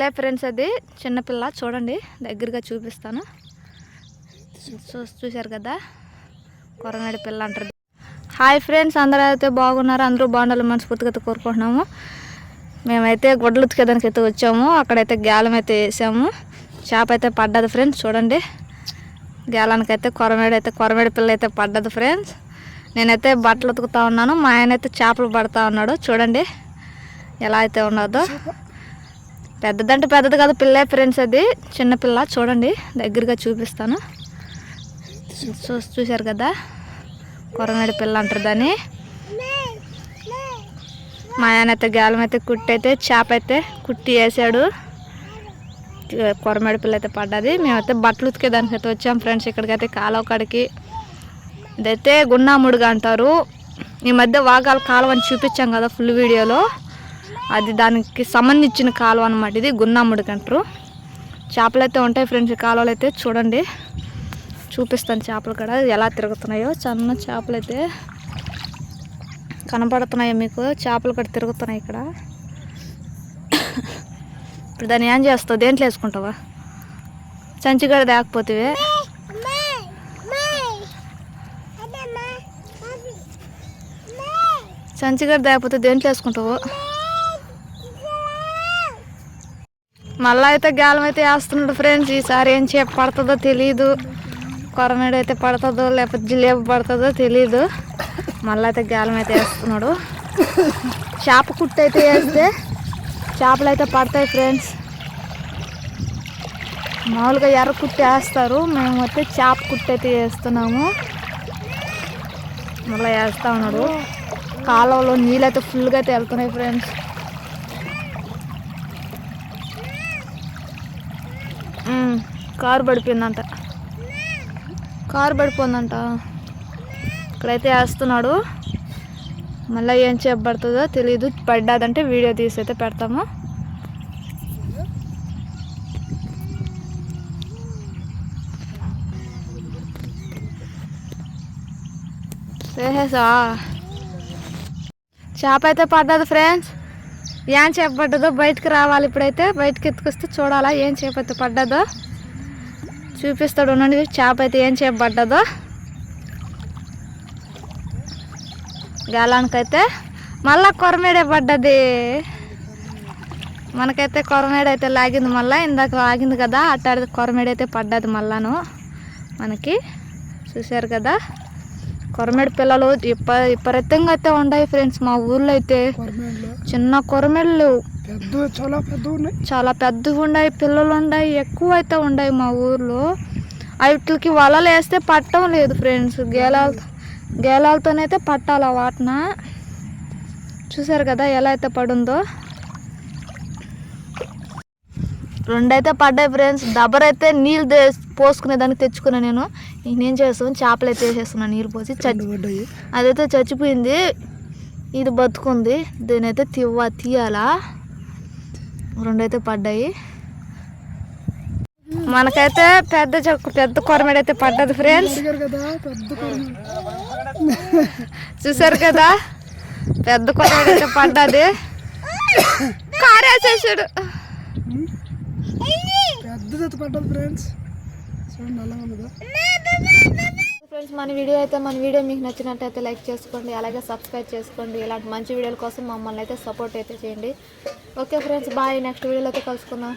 లే ఫ్రెండ్స్ అది చిన్నపిల్ల చూడండి దగ్గరగా చూపిస్తాను. చూ చూశారు కదా కొరనాడి పిల్ల అంటారు. హాయ్ ఫ్రెండ్స్ అందరూ అయితే బాగున్నారు అందరూ బాగుండాలి మనస్ఫూర్తిగా అయితే కోరుకుంటున్నాము. మేమైతే గుడ్డలు ఉతికేదానికి అయితే వచ్చాము అక్కడైతే గ్యాలం అయితే వేసాము. చేప అయితే పడ్డది ఫ్రెండ్స్ చూడండి. గ్యాలానికి అయితే కొరమేడు అయితే కొరమేడు పిల్ల అయితే పడ్డది ఫ్రెండ్స్. నేనైతే బట్టలు ఉతుకుతా ఉన్నాను మా ఆయన అయితే చేపలు పడతా ఉన్నాడు చూడండి. ఎలా అయితే ఉన్నదో పెద్దదంటే పెద్దది కాదు పిల్లే ఫ్రెండ్స్ అది. చిన్నపిల్ల చూడండి దగ్గరగా చూపిస్తాను. చూ చూశారు కదా? కొరమేడు పిల్ల అంటారు దాన్ని. మా ఆయన అయితే గాలం అయితే కుట్టి అయితే చేప అయితే కుట్టి వేసాడు. కొరమేడు పిల్ల అయితే పడ్డది. మేమైతే బట్టలు ఉతికేదానికి అయితే వచ్చాం ఫ్రెండ్స్ ఇక్కడికైతే కాలువ కాడికి. ఇదైతే గున్నాముడుగా అంటారు. ఈ మధ్య వాగాల కాలువ అని చూపించాం కదా ఫుల్ వీడియోలో అది దానికి సంబంధించిన కాలువ అనమాట ఇది. గున్నాముడికి అంటారు. చేపలు అయితే ఉంటాయి ఫ్రెండ్స్ కాలువలు అయితే చూడండి. చూపిస్తాను చేపలు కూడా ఎలా తిరుగుతున్నాయో. చిన్న చేపలు అయితే కనపడుతున్నాయి మీకు. చేపలు కూడా తిరుగుతున్నాయి ఇక్కడ. ఇప్పుడు దాన్ని ఏం చేస్తావు? దేంట్లో వేసుకుంటావా? చంచిగడ దాకపోతే చంచిగడ దాకపోతే దేంట్లో వేసుకుంటావు? మళ్ళీ అయితే గాలం అయితే వేస్తున్నాడు ఫ్రెండ్స్ ఈసారి ఏం చేప పడుతుందో తెలియదు కొరమేడు అయితే పడుతుందో లేకపోతే జిలేబు పడుతుందో తెలియదు మళ్ళీ అయితే గాలం అయితే వేస్తున్నాడు. చేప కుట్టు అయితే వేస్తే చేపలు అయితే పడతాయి ఫ్రెండ్స్ మామూలుగా ఎర్ర కుట్టి వేస్తారు. మేము అయితే చేప కుట్టి అయితే వేస్తున్నాము. మళ్ళీ వేస్తా ఉన్నాడు. కాలువలో నీళ్ళు అయితే ఫుల్గా అయితే వెళ్తున్నాయి ఫ్రెండ్స్ కారు పడిపోయిందంట. కారు పడిపోయిందంట. ఇక్కడైతే వేస్తున్నాడు. మళ్ళీ ఏం చేయబడుతుందో తెలియదు పడ్డాదంటే వీడియో తీసి అయితే పెడతాము. వేసేసా? చేప అయితే పడ్డది ఫ్రెండ్స్. ఏం చేప పడ్డదో బయటకు రావాలి ఇప్పుడైతే. బయటకు ఎత్తుకొస్తే చూడాలా ఏం చేప అయితే పడ్డదో. చూపిస్తాడు ఉండండి చేప అయితే ఏం చేప పడ్డదో గాలానికైతే మళ్ళా కొరమేడే పడ్డది. మనకైతే కొరమేడ అయితే లాగింది మళ్ళీ. ఇందాక ఆగింది కదా అట్టాడి కొరమేడ అయితే పడ్డది మళ్ళాను. మనకి చూశారు కదా. కొరమేడు పిల్లలు ఇప్ప విపరీతంగా అయితే ఉన్నాయి ఫ్రెండ్స్ మా ఊర్లో అయితే. చిన్న కొరమేళ్ళు పెద్ద చాలా పెద్ద ఉన్నాయి చాలా పెద్దగా ఉన్నాయి పిల్లలు ఉన్నాయి ఎక్కువ అయితే ఉన్నాయి మా ఊర్లో. వాటికి వలలు వేస్తే పట్టం లేదు ఫ్రెండ్స్. గేలాలతో గేలాలతోనైతే పట్టాలి వాటిన. చూసారు కదా ఎలా అయితే పడుందో? రెండైతే పడ్డాయి ఫ్రెండ్స్. డబర్ అయితే నీళ్ళు పోసుకునే దానికి తెచ్చుకున్నా నేను. నేనేం చేస్తాను? చేపలు అయితే వేసేస్తున్నాను నీళ్ళు పోసి చచ్చి రెండు పడ్డాయి. అదైతే చచ్చిపోయింది. ఇది బతుకుంది. దీనైతే తీవ తీయాలా? రెండైతే పడ్డాయి. మనకైతే పెద్ద చెక్క పెద్ద కొరమేడ అయితే పడ్డది ఫ్రెండ్స్ కదా పెద్ద చూసారు కదా? పెద్ద కొరమేడ అయితే పడ్డది. కారేసేసాడు. పెద్ద పడ్డది ఫ్రెండ్స్ ఫ్రెండ్స్ మన వీడియో అయితే మన వీడియో మీకు నచ్చినట్టయితే లైక్ చేసుకోండి అలాగే సబ్స్క్రైబ్ చేసుకోండి. ఇలాంటి మంచి వీడియోల కోసం మమ్మల్ని అయితే సపోర్ట్ అయితే చేయండి. ఓకే ఫ్రెండ్స్ బాయ్ నెక్స్ట్ వీడియోలో అయితే కలుసుకుందాం.